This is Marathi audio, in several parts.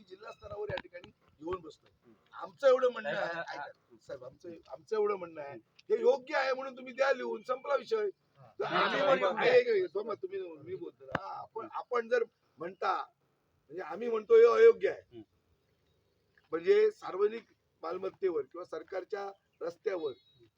आम्ही जिल्हा स्तरावर या ठिकाणी येऊन बसलो आमचं एवढं म्हणणं आहे. साहेब आमचं आमचं एवढं म्हणणं आहे. हे योग्य आहे म्हणून तुम्ही द्या लिहून संपला विषय. तुम्ही मी बोलतो. आपण आपण जर म्हणता म्हणजे आम्ही म्हणतो हे अयोग्य आहे. म्हणजे सार्वजनिक मालमत्तेवर किंवा सरकारच्या रस्त्यावर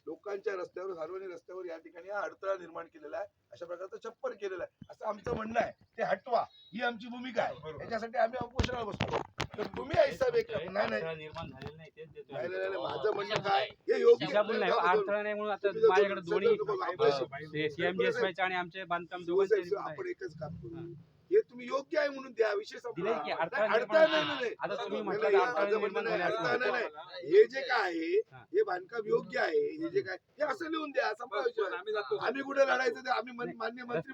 लोकांच्या रस्त्यावर सार्वजनिक रस्त्यावर या ठिकाणी हा अडथळा निर्माण केलेला आहे. अशा प्रकारचं छप्पर केलेलं आहे. असं आमचं म्हणणं आहे. ते हटवा. ही आमची भूमिका आहे. त्याच्यासाठी आम्ही उपोषणाला बसतो तर तुम्ही ऐसा एक नाही नाही अडथळा निर्माण झालेला नाही तेच देतोय नाही, आम्ही. नाही, नाही, माझं म्हणणं काय हे योग्य दिशाभूल नाही आहे. अडथळा नाही म्हणून आता माझ्याकडे दोन- दोन्ही सीएमजीएस आणि आमचे बांधकाम दोघांचे आपण. एकच काम करू हे तुम्ही योग्य आहे म्हणून द्या की अडथळा नाही, अडथळा. हे जे काय आहे हा. बांधकाम योग्य आहे हे जे काय हे असं लिहून द्या संपला विषय. आम्ही कुठे लढायचं ते आम्ही मन- मान्य मंत्री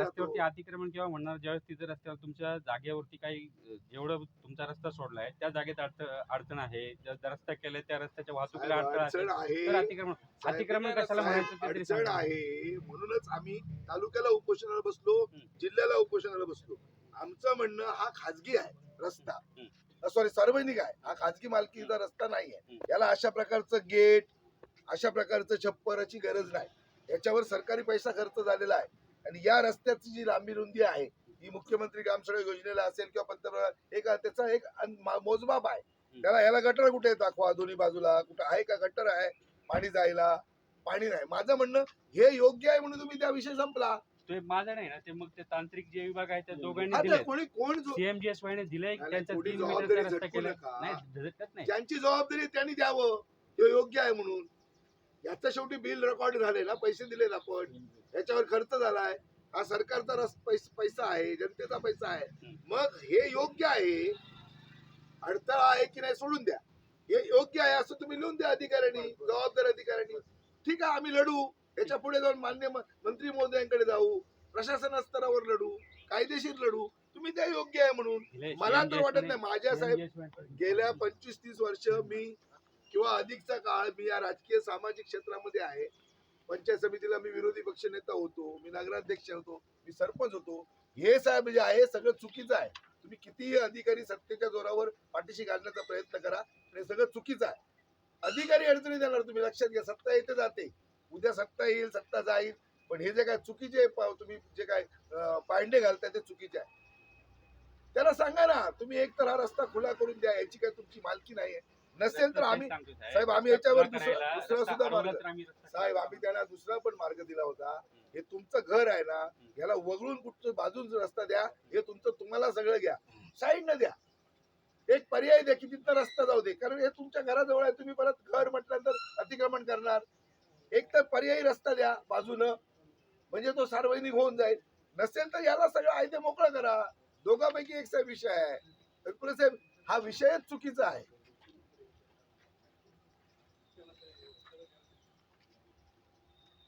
रस्त्यावरती अतिक्रमण किंवा म्हणणार? ज्यावेळेस तिथं रस्त्यावर तुमच्या जागेवरती काही जेवढं तुमचा रस्ता सोडलाय त्या जागेत अडच- अडचण आहे. ज्या रस्ता केलाय त्या रस्त्याच्या वाहतुकीला अडचण आहे. अतिक्रमण अतिक्रमण कशाला म्हणायचं अडचण. आहे. म्हणूनच आम्ही तालुक्याला उपोषणाला बसलो. जिल्ह्याला उपोषणाला बसलो. आमचं म्हणणं हा खाजगी आहे रस्ता. सॉरी सार्वजनिक आहे. हा खाजगी मालकीचा रस्ता नाही आहे. याला अशा प्रकारचं गेट अशा प्रकारचं छप्पराची गरज नाही. याच्यावर सरकारी पैसा खर्च झालेला आहे. आणि या रस्त्याची जी लांबी रुंदी आहे ही मुख्यमंत्री ग्रामसडक योजनेला असेल किंवा पंतप्रधान एक त्याचा एक मोजमाप आहे. त्याला याला गटर कुठे दाखवा दोन्ही बाजूला? कुठं आहे का गटर आहे? पाणी जायला? पाणी नाही. माझं म्हणणं हे योग्य आहे म्हणून तुम्ही त्या विषय संपला. ते माझं नाही ना ते मग ते तांत्रिक जे विभाग आहे त्या दोघांनी आता दिले कोणी कोण जो- सीएमजीएस वायने दिलंय नाही, त्यांचा कोणी तीन जबाबदारी मीटरचा रस्ता झटकू केला? नका. नाही झटकत नाही. ज्यांची जबाबदारी आहे त्यांनी द्यावं. हे योग्य आहे म्हणून. याचं शेवटी बिल रेकॉर्ड झाले ना पैसे दिलेत आपण. याच्यावर खर्च झालाय. हा सरकारचा रस पैस- पैसा आहे जनतेचा पैसा आहे. मग हे योग्य आहे. अडथळा आहे की नाही सोडून द्या. हे योग्य आहे असं तुम्ही लिहून द्या अधिकाऱ्यांनी जबाबदार अधिकाऱ्यांनी. ठीक आहे आम्ही लढू. याच्यापुढे जाऊन मान्य मंत्री महोदयांकडे जाऊ प्रशासन स्तरावर लढू कायदेशीर लढू. तुम्ही त्या योग्य आहे म्हणून. मला तर वाटत नाही. माझ्या साहेब गेल्या पंचवीस तीस वर्ष मी किंवा अधिकचा काळ मी या राजकीय सामाजिक क्षेत्रामध्ये आहे. पंचायत समितीला मी विरोधी पक्ष नेता होतो मी नगराध्यक्ष होतो मी सरपंच होतो. हे साहेब जे आहे सगळं चुकीचं आहे. तुम्ही कितीही अधिकारी सत्तेच्या जोरावर पाठीशी घालण्याचा प्रयत्न करा हे सगळं चुकीचं आहे. अधिकारी अडचणी देणार तुम्ही लक्षात घ्या सत्ता येते जाते. उद्या सत्ता येईल सत्ता जाईल. पण हे जे काय चुकीचे तुम्ही जे काय अं, पायंडे घालताय ते चुकीचे आहे. त्याला सांगा ना तुम्ही एक तर हा रस्ता खुला करून द्या याची काय तुमची मालकी नाही नसेल तर आम्ही साहेब, आम्ही याच्यावर दुसरा- सुद्धा मार्ग- साहेब आम्ही त्यांना दुसरा पण मार्ग दिला होता. हे तुमचं घर आहे ना याला वगळून कुठचं बाजून रस्ता द्या हे तुमचं तुम्हाला सगळं घ्या. साईडनं द्या. एक पर्याय द्या की तिथं रस्ता जाऊ दे. कारण हे तुमच्या घराजवळ आहे तुम्ही परत घर म्हटल्यानंतर अतिक्रमण करणार. एक तर पर्यायी रस्ता द्या बाजूनं. म्हणजे तो सार्वजनिक होऊन जाईल. नसेल तर याला सगळं आहे ते मोकळं करा. दोघांपैकी एक साहेब विषय आहे. तत्पुरे साहेब हा विषयच चुकीचा आहे.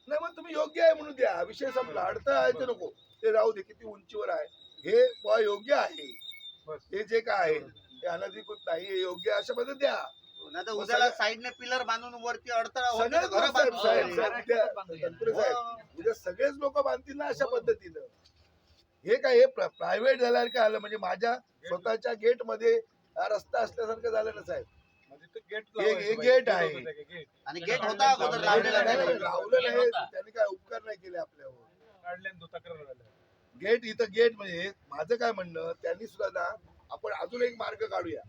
नाही मग तुम्ही योग्य आहे म्हणून द्या. विषय संपला. अडथळा आहे ते नको. ते राहू दे किती उंचीवर आहे. हे योग्य आहे. हे जे काय आहे ते अनधिकृत नाही हे योग्य अशा पद्धतीने द्या. नाही तर उद्याला साईडने पिलर बांधून वरती अडथळा होतो सगळेच तर घरं लोक साहेब उद्या तनपुरे साहेब हो. उद्या सगळेच लोक बांधतील ना अशा पद्धतीनं. हे काय हे प्रायव्हेट झाल्यावर काय आलं? म्हणजे माझ्या स्वतःच्या गेटमध्ये हा रस्ता असल्यासारखं झालं ना साहेब? हे- हे गेट आहे. आणि गेट होता अगोदर लावलेला नाही, नाही, नाही. लावलं नाही त्यांनी काय उपकार नाही केले आपल्यावर. गेट इथं गेट म्हणजे माझं काय म्हणणं त्यांनी सुद्धा ना आपण अजून एक मार्ग काढूया.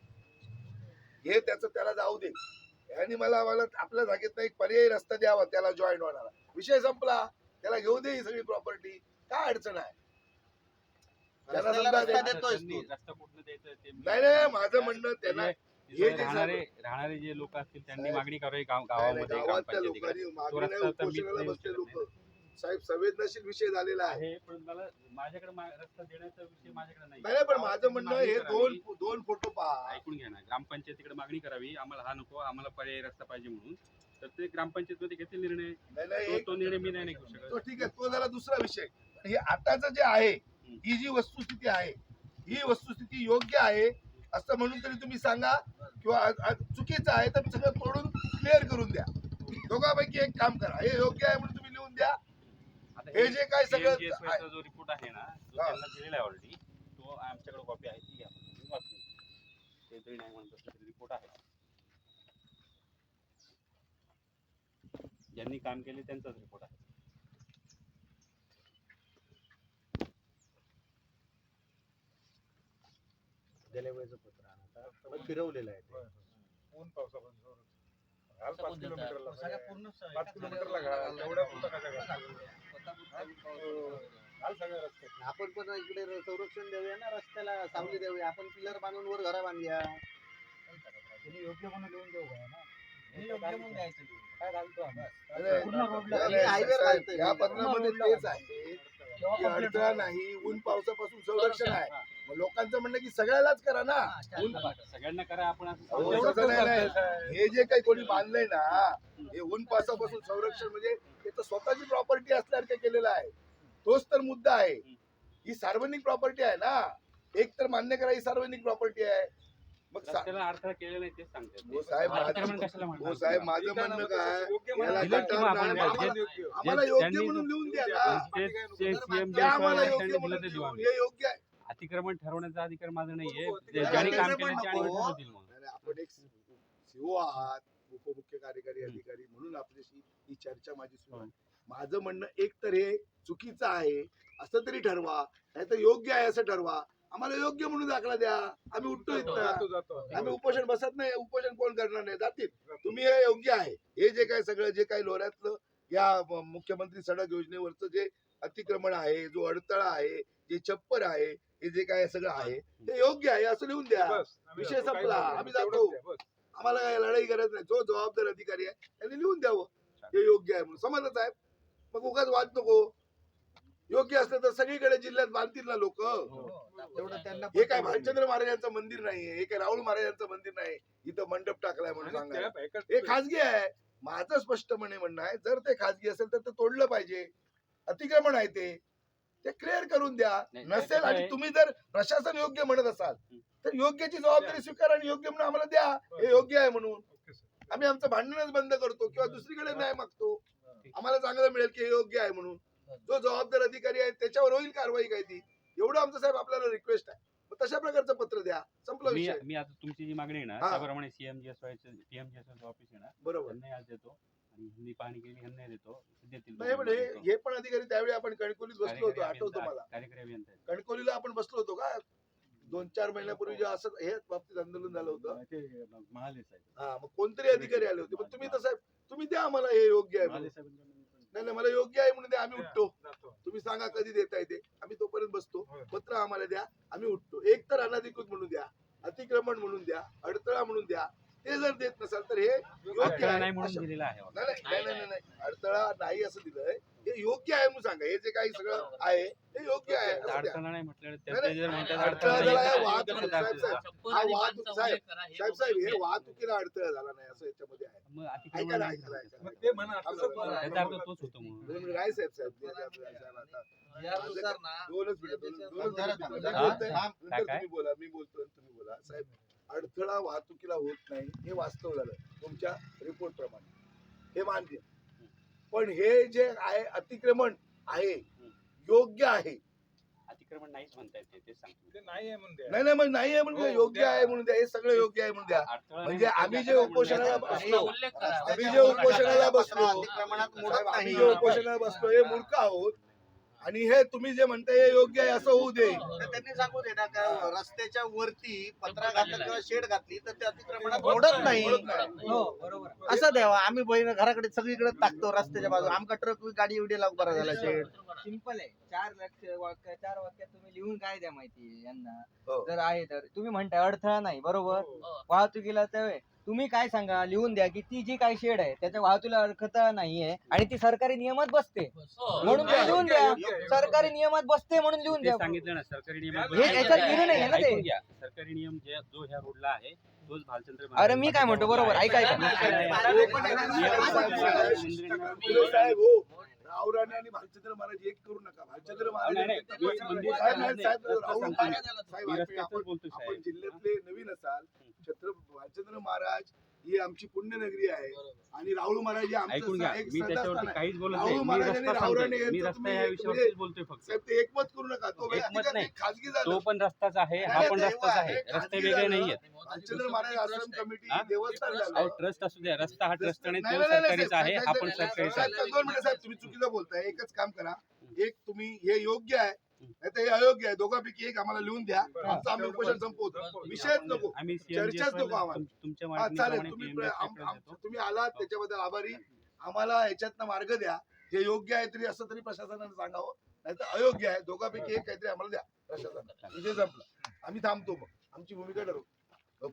हे त्याचं त्याला जाऊ दे. यांनी मला मला आपल्या जागेत एक पर्यायी रस्ता द्यावा त्याला जॉईन होणारा. विषय संपला. त्याला घेऊ दे ही सगळी प्रॉपर्टी काय अडचण आहे? त्याला नाही नाही माझं म्हणणं हे जे राहणारे राहणारे जे लोक असतील त्यांनी मागणी करावी गावामध्ये बसले लोक साहेब संवेदनशील विषय झालेला आहे. पण मला माझ्याकडे मा- रस्ता देण्याचा विषय माझ्याकडे नाही. नाही नाही, पण माझं म्हणणं हे. दोन दोन फोटो पहा. ऐकून घ्या ना ग्रामपंचायतीकडे मागणी करावी. आम्हाला हा नको आम्हाला पर्यायी रस्ता पाहिजे म्हणून. तर ते ग्रामपंचायत मध्ये घेतील निर्णय. नाही नाही तो- एक- तो निर्णय मी नाही घेऊ तो शकत ठीक आहे तो झाला दुसरा विषय. पण हे आताचं जे आहे ही जी वस्तुस्थिती आहे ही वस्तुस्थिती योग्य आहे असं म्हणून तरी तुम्ही सांगा किंवा चुकीचं आहे तर सगळं तोडून क्लिअर करून द्या. दोघांपैकी एक काम करा. हे योग्य आहे म्हणून तुम्ही लिहून द्या. हे जे काय सगळं जो रिपोर्ट आहे ना तो. त्यांना दिलेला आहे ऑलरेडी तो आमच्याकडे कॉपी आहे ती वाचून घ्या. कोणतरी नाही म्हणत रिपोर्ट आहे ज्यांनी काम केले त्यांचाच रिपोर्ट आहे गेल्या वेळेचं पत्र आणा. पण फिरवलेलं आहे. ऊन पावसापासून पाच किलोमीटरला. पूर्ण स- पाच किलोमीटरला घाल तेवढ्या आपण पण इकडे संरक्षण देऊया ना रस्त्याला सावली देऊया. आपण पिलर बांधून वर घरा बांधूया. योग्य म्हणून लिहून देऊ ना? या पत्रामध्ये तेच आहे. की नाही ऊन पावसापासून संरक्षण आहे. लोकांचं म्हणणं की सगळ्यालाच करा ना. ऊन सगळ्यांना करा आपण. हे जे काही कोणी बांधलंय ना हे ऊन पावसापासून संरक्षण म्हणजे तर स्वतःची प्रॉपर्टी असल्यासारखं केलेलं आहे. तोच तर मुद्दा आहे. ही सार्वजनिक प्रॉपर्टी आहे ना. एक तर मान्य करा ही सार्वजनिक प्रॉपर्टी आहे. मग सा- रस्त्याला अडथळा केलेला नाही तेच सांगते हो साहेब अतिक्रमण माझं हो साहेब माझं म्हणणं काय? याला. दिलं की आपण आम्हाला- योग्य. आम्हाला जे- योग्य त्यांनी- म्हणून लिहून द्या ना. ते ते सीएम द्या आम्हाला योग्य त्यांनी दिलं म्हणून ते देऊ लिहून. आम्ही हे योग्य आहे. अतिक्रमण ठरवण्याचा अधिकार माझा नाहीये. नको, जे- अतिक्रमण ज्यांनी काम नको, केले ते आणि नको. ठरवतील मग. नाही, नाही, आपण एक सीओ आहात. उपमुख्य कार्यकारी अधिकारी म्हणून आपल्याशी ही चर्चा माझी सुरू आहे. माझं म्हणणं एक तर हे चुकीचं आहे असं तरी ठरवा. नाही तर योग्य आहे असं ठरवा. आम्हाला योग्य म्हणून दाखला द्या. आम्ही उठतो इथं. जातो जातो. आम्ही उपोषण बसत नाही उपोषण कोण करणार नाही. जातील. तुम्ही हे योग्य आहे. हे जे काय सगळं जे काही लोऱ्यातलं या म- मुख्यमंत्री सडक योजनेवरचं जे अतिक्रमण आहे जो अडथळा आहे जे छप्पर आहे हे जे काय सगळं आहे ते योग्य आहे. असं लिहून द्या. विषय संपला. आम्ही जातो. आम्हाला काय लढाई गरज नाही. जो जबाबदार अधिकारी आहे त्यांनी लिहून द्यावं. हे योग्य आहे म्हणून. समजत आहे मग उगाच वाद नको. योग्य असलं तर सगळीकडे जिल्ह्यात बांधतील ना लोक त्यांना हे काय भालचंद्र महाराजांचं मंदिर नाहीये. हे काय राहुल महाराजांचं मंदिर नाही. इथं मंडप टाकलाय म्हणून सांगायला. एकाच- हे खाजगी आहे. माझं स्पष्टपणे म्हणणं आहे जर ते खाजगी असेल तर ते तोडलं पाहिजे. अतिक्रमण आहे ते. ते क्लिअर करून द्या. नाही, नसेल आणि? तुम्ही जर प्रशासन योग्य म्हणत असाल तर योग्यची जबाबदारी स्वीकारा आणि योग्य म्हणून आम्हाला द्या. हे योग्य आहे म्हणून. आम्ही आमचं भांडणच बंद करतो किंवा दुसरीकडे न्याय मागतो. आम्हाला चांगलं मिळेल की हे योग्य आहे म्हणून. जो जबाबदार अधिकारी आहे त्याच्यावर होईल कारवाई काय ती? एवढं आमचं साहेब आपल्याला रिक्वेस्ट आहे. मग तशा प्रकारचं पत्र द्या. संपला मी विषय. मी आता तुमची जी मागणी आहे ना हा. त्याप्रमाणे सीएमजीएसवाय पीएमजीएसवाय ऑफिस ना बरोबर. त्यांनाही आज देतो. आणि ह्यांनी पाहणी केली ह्यांनाही देतो देतील नाही पण हे हे पण अधिकारी त्यावेळी आपण कणकोलीत बसलो होतो आठवतो मला कार्यकारी अभियंता आहेत. कणकोलीला आपण बसलो होतो का दोन चार महिन्यापूर्वी जे असं हेच बाबतीत आंदोलन झालं होतं ते महाले साहेब. हा मग कोणतरी अधिकारी आले होते पण तुम्ही तसं तुम्ही द्या आम्हाला हे योग्य आहे म्हणून. नाही नाही मला योग्य आहे म्हणून द्या आम्ही उठतो जातो. तुम्ही सांगा कधी देता येते आम्ही तोपर्यंत बसतो होय. पत्र आम्हाला द्या आम्ही उठतो एक तर अनधिकृत म्हणून द्या अतिक्रमण म्हणून द्या अडथळा म्हणून द्या ते जर देत नसाल तर हे योग्य अडथळा नाही म्हणून दिलेला आहे नाही नाही, नाही नाही नाही अडथळा नाही असं दिलंय हे योग्य आहे म्हणून सांगा हे जे काही सगळं आहे ते योग्य आहे असं द्या. अडचणा नाही म्हटलं नाही, ते जर नाही, म्हणतात अडथळा अडथळा झाला साहेब. हा वाहतूक साहेब साहेब साहेब हे वाहतुकीला अडथळा झाला नाही असं याच्यामध्ये आहे मग ऐका अतिक्रमण ना नाही ऐका ना, झालं. ऐका मग ना. ते म्हणा अर्थ तोच होतो राय साहेब साहेब ते जे आपले साहेब आता यानुसार ना दोनच मिनिट दोन- दोनच मिनिट. मी बोलतोय. नंतर? तुम्ही बोला मी बोलतोय आणि तुम्ही बोला साहेब अडथळा वाहतुकीला होत नाही हे वास्तव झालं तुमच्या रिपोर्ट प्रमाणे. हे मान्य. पण हे जे आहे अतिक्रमण आहे योग्य आहे. अतिक्रमण नाहीच म्हणता येते सांगतो. ते नाही आहे म्हणून द्या. नाही नाही मग नाही आहे म्हणून द्या, हो, योग्य. आहे म्हणून द्या हे सगळं योग्य आहे म्हणून द्या. अडथळा नाही म्हणजे आम्ही जे उपोषणाला बसलो. आम्ही जे उपोषणाला बसलो अतिक्रमणात मोडत साहेब, आम्ही नाही. जे उपोषणाला बसलो हे मूर्ख आहोत. आणि हे तुम्ही जे म्हणताय हे योग्य आहे असं होऊ दे. तर त्यांनी सांगू दे ना का रस्त्याच्या वरती पत्रा घातला किंवा शेड घातली तर ते अतिक्रमणात मोडत मोडत नाही. हो, असं द्यावा आम्ही बहीण घराकडे सगळीकडे टाकतो रस्त्याच्या बाजू आमका ट्रक गाडी एवढी लावून बरा झाला शेड. सिंपल आहे. चार लक्ष वाक्य चार वाक्यात तुम्ही लिहून काय द्या माहिती यांना. हो. जर आहे तर. तुम्ही म्हणताय अडथळा नाही बरोबर? हो. वाहतुकीला तर तुम्ही काय सांगा लिहून द्या की ती जी काही शेड आहे त्याच्या वाहतुकीला अडथळा नाहीये आणि ती सरकारी नियमात बसते. म्हणून ते लिहून द्या. सरकारी नियमात बसते म्हणून लिहून ते द्या. सांगितलं ना सरकारी नियम हे याच्यात लिहिलं नाही ना ते. ऐकून घ्या. सरकारी नियम जे जो ह्या रोडला आहे तोच भालचंद्र अरे मी काय म्हणतो बरोबर ऐका ऐका. साहेब हो. रावराणे आणि भालचंद्र महाराज एक करू नका. भालचंद्र महाराज नाही, नाही, एक- मी मंदिर साहेब, नाही, साहेब, रस्ता राहुल सांगतोय. महाराज- साहेब, मी ऐकूया, रस्त्याचंच आपण बोलतोय आपण साहेब जिल्ह्यातले नवीन असाल छत्र भालचंद्र महाराज ही आमची पुण्यनगरी आहे. आणि राहुल महाराज हे ऐकून घ्या. मी त्याच्यावरती. काहीच बोलत राहुल नाही. मी रस्ता सांगतोय. मी बोलतोय फक्त. साहेब ते एकमत करू नका. तो एकमत व्यक्तिगत नाही. नाही, खाजगी झालं तो पण रस्ताच आहे हा नाही, पण नाही, रस्ताच आहे. रस्ते वेगळे झालं. नाहीयेत. भालचंद्र महाराज आश्रम कमिटी हा? देवस्थान झालं. ट्रस्ट असू द्या. रस्ता हा ट्रस्ट आणि नाही, तो नाही, नाही, सरकारीच आहे. हा पण साहेब, सरकारीच साहेब, आहे. साहेब, दोन मिनिटं साहेब तुम्ही चुकीचं बोलताय. एकच काम करा. एक तुम्ही हे योग्य आहे. नाही हे अयोग्य आहे. दोघांपैकी एक आम्हाला लिहून द्या. आमचं आम्ही उपोषण संपवतो. विषयच नको. चर्चाच नको आम्हाला. हा चालेल. तुम्ही. तुम्ही आलात त्याच्याबद्दल आभारी. आम्हाला ह्याच्यातनं मार्ग द्या. हे योग्य आहे तरी असं तरी प्रशासनाने सांगावं. नाही तर अयोग्य आहे. दोघांपैकी एक काहीतरी आम्हाला द्या. प्रशासनाने विजय संपला. आम्ही थांबतो मग. आमची भूमिका ठरवू